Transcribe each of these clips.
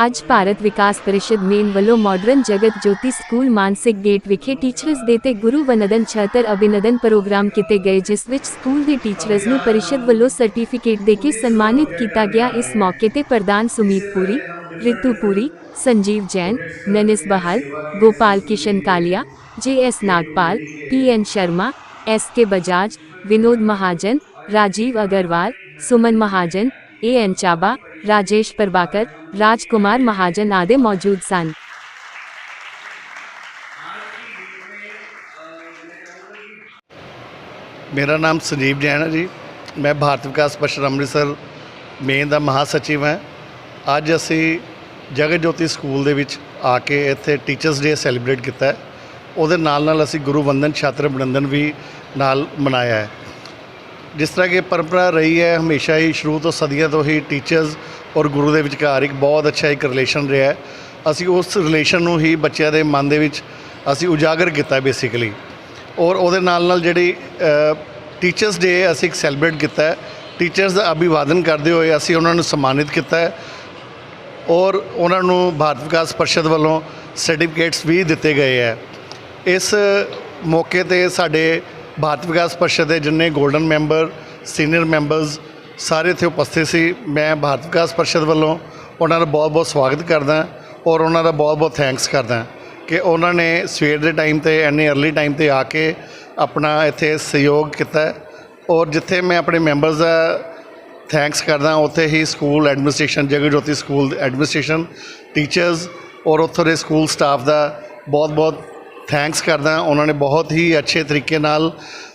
आज भारत विकास परिषद मेन वालों मॉडर्न जगत ज्योति स्कूल मानसिक गेट विखे टीचर्स देते गुरु वनदन छहत्तर अभिनंदन प्रोग्राम किए गए, जिस विच स्कूल दे टीचर्स नु परिषद वालों सर्टिफिकेट देके सम्मानित किया गया। इस मौके ते प्रधान Sumeet Puri, Ritu Puri, Sanjeev Jain, ननिस Bahal, Gopal Kishan Kalia, J S Nagpal, P N Sharma, S K Bajaj, Vinod Mahajan, Rajeev Agarwal, Suman Mahajan, A N Chaba Rajesh Prabhakar, Rajkumar Mahajan ਆਦਿ ਮੌਜੂਦ ਸਨ। ਮੇਰਾ ਨਾਮ ਸੰਜੀਵ ਜੈਨ ਹੈ ਜੀ। ਮੈਂ ਭਾਰਤ ਵਿਕਾਸ ਪਰਿਸ਼ਦ ਅੰਮ੍ਰਿਤਸਰ ਮੇਨ ਦਾ ਮਹਾ ਸਚਿਵ ਹਾਂ। ਅੱਜ ਅਸੀਂ ਜਗਤ ਜੋਤੀ ਸਕੂਲ ਦੇ ਵਿੱਚ ਆ ਕੇ ਇੱਥੇ ਟੀਚਰਸ ਡੇ ਸੈਲੀਬ੍ਰੇਟ ਕੀਤਾ ਹੈ। ਉਹਦੇ ਨਾਲ ਨਾਲ ਅਸੀਂ ਗੁਰੂ ਵੰਦਨ ਛਾਤਰ ਅਭਿਨੰਦਨ ਵੀ ਨਾਲ ਮਨਾਇਆ ਹੈ। ਜਿਸ ਤਰ੍ਹਾਂ ਕਿ ਪਰੰਪਰਾ ਰਹੀ ਹੈ, ਹਮੇਸ਼ਾ ਹੀ ਸ਼ੁਰੂ ਤੋਂ ਸਦੀਆਂ ਤੋਂ ਹੀ ਟੀਚਰਸ ਔਰ ਗੁਰੂ ਦੇ ਵਿਚਕਾਰ ਇੱਕ ਬਹੁਤ ਅੱਛਾ ਇੱਕ ਰਿਲੇਸ਼ਨ ਰਿਹਾ ਹੈ। ਅਸੀਂ ਉਸ ਰਿਲੇਸ਼ਨ ਨੂੰ ਹੀ ਬੱਚਿਆਂ ਦੇ ਮਨ ਦੇ ਵਿੱਚ ਅਸੀਂ ਉਜਾਗਰ ਕੀਤਾ ਬੇਸਿਕਲੀ ਔਰ ਉਹਦੇ ਨਾਲ ਨਾਲ ਜਿਹੜੀ ਟੀਚਰਸ ਡੇ ਅਸੀਂ ਇੱਕ ਸੈਲੀਬ੍ਰੇਟ ਕੀਤਾ ਹੈ। ਟੀਚਰਸ ਦਾ ਅਭਿਵਾਦਨ ਕਰਦੇ ਹੋਏ ਅਸੀਂ ਉਹਨਾਂ ਨੂੰ ਸਨਮਾਨਿਤ ਕੀਤਾ ਹੈ ਔਰ ਉਹਨਾਂ ਨੂੰ ਭਾਰਤ ਵਿਕਾਸ ਪਰਿਸ਼ਦ ਵੱਲੋਂ ਸਰਟੀਫਿਕੇਟਸ ਵੀ ਦਿੱਤੇ ਗਏ ਹੈ। ਇਸ ਮੌਕੇ ਤੇ ਸਾਡੇ ਭਾਰਤ ਵਿਕਾਸ ਪਰਿਸ਼ਦ ਦੇ ਜਿੰਨੇ 골ਡਨ ਮੈਂਬਰ ਸੀਨੀਅਰ ਮੈਂਬਰਸ ਸਾਰੇ ਇੱਥੇ ਉਪਸਥਿਤ ਸੀ। ਮੈਂ ਭਾਰਤ ਵਿਕਾਸ ਪਰਿਸ਼ਦ ਵੱਲੋਂ ਉਹਨਾਂ ਦਾ ਬਹੁਤ-ਬਹੁਤ ਸਵਾਗਤ ਕਰਦਾ ਔਰ ਉਹਨਾਂ ਦਾ ਬਹੁਤ-ਬਹੁਤ ਥੈਂਕਸ ਕਰਦਾ ਕਿ ਉਹਨਾਂ ਨੇ ਸਵੇਰ ਦੇ ਟਾਈਮ ਤੇ ਐਨੀ अर्ਲੀ ਟਾਈਮ ਤੇ ਆ ਕੇ ਆਪਣਾ ਇੱਥੇ ਸਹਿਯੋਗ ਕੀਤਾ ਔਰ ਜਿੱਥੇ ਮੈਂ ਆਪਣੇ ਮੈਂਬਰਸ ਦਾ ਥੈਂਕਸ ਕਰਦਾ ਉੱਥੇ ਹੀ ਸਕੂਲ ਐਡਮਿਨਿਸਟ੍ਰੇਸ਼ਨ ਜਗਤ ਜੋਤੀ ਸਕੂਲ ਐਡਮਿਨਿਸਟ੍ਰੇਸ਼ਨ ਟੀਚਰਸ ਔਰ ਉੱਥੋਂ ਦੇ ਸਕੂਲ ਸਟਾਫ ਦਾ ਬਹੁਤ-ਬਹੁਤ ਥੈਂਕਸ ਕਰਦਾ ਉਹਨਾਂ ਨੇ ਬਹੁਤ ਹੀ ਅੱਛੇ ਤਰੀਕੇ ਨਾਲ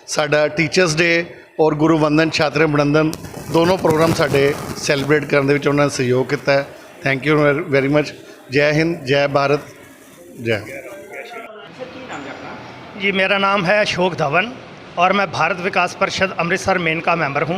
ਸਾਡਾ ਟੀਚਰਸ ਡੇ ਔਰ ਗੁਰੂ ਵੰਦਨ ਛਾਤਰ ਅਭਿਨੰਦਨ ਦੋਨੋਂ ਪ੍ਰੋਗਰਾਮ ਸਾਡੇ ਸੈਲੀਬ੍ਰੇਟ ਕਰਨ ਦੇ ਵਿੱਚ ਉਹਨਾਂ ਨੇ ਸਹਿਯੋਗ ਕੀਤਾ ਹੈ ਥੈਂਕ ਯੂ ਵੈਰੀ ਮਚ ਜੈ ਹਿੰਦ ਜੈ ਭਾਰਤ ਜੈ जी मेरा नाम है अशोक धवन और मैं भारत विकास परिषद अमृतसर मेन का मेंबर हूँ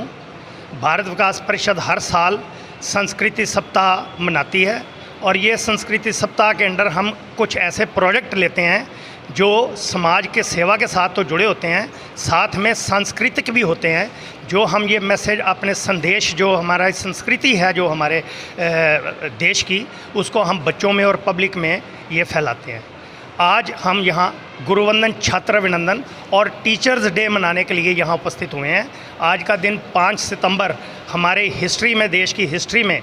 भारत विकास परिषद हर साल संस्कृति सप्ताह मनाती है और ये संस्कृति सप्ताह के अंडर हम कुछ ऐसे प्रोजेक्ट लेते हैं जो समाज के सेवा के साथ तो जुड़े होते हैं, साथ में सांस्कृतिक भी होते हैं, जो हम ये मैसेज अपने संदेश जो हमारा संस्कृति है, जो हमारे देश की, उसको हम बच्चों में और पब्लिक में ये फैलाते हैं। आज हम यहाँ गुरुवंदन छात्र अभिनंदन और टीचर्स डे मनाने के लिए यहाँ उपस्थित हुए हैं। आज का दिन 5 सितंबर हमारे हिस्ट्री में, देश की हिस्ट्री में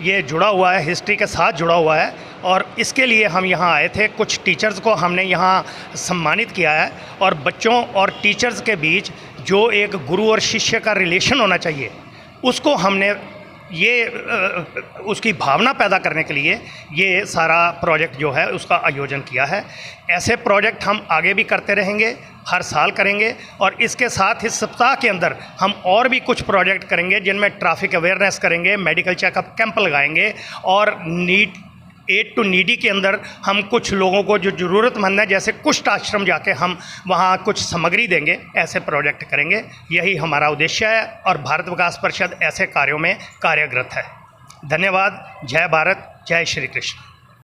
ये जुड़ा हुआ है हिस्ट्री के साथ जुड़ा हुआ है और इसके लिए हम यहाँ आए थे। कुछ टीचर्स को हमने यहाँ सम्मानित किया है और बच्चों और टीचर्स के बीच जो एक गुरु और शिष्य का रिलेशन होना चाहिए, उसको हमने ये उसकी भावना पैदा करने के लिए ये सारा प्रोजेक्ट जो है उसका आयोजन किया है। ऐसे प्रोजेक्ट हम आगे भी करते रहेंगे। हर साल करेंगे और इसके साथ इस सप्ताह के अंदर हम और भी कुछ प्रोजेक्ट करेंगे जिनमें ट्रैफ़िक अवेयरनेस करेंगे, मेडिकल चेकअप कैंप लगाएँगे और नीट, एट टू नीडी के अंदर हम कुछ लोगों को जो ज़रूरतमंद है, जैसे कुष्ठ आश्रम जाके हम वहाँ कुछ सामग्री देंगे, ऐसे प्रोजेक्ट करेंगे। यही हमारा उद्देश्य है और भारत विकास परिषद ऐसे कार्यों में कार्यरत है। धन्यवाद। जय भारत। जय श्री कृष्ण।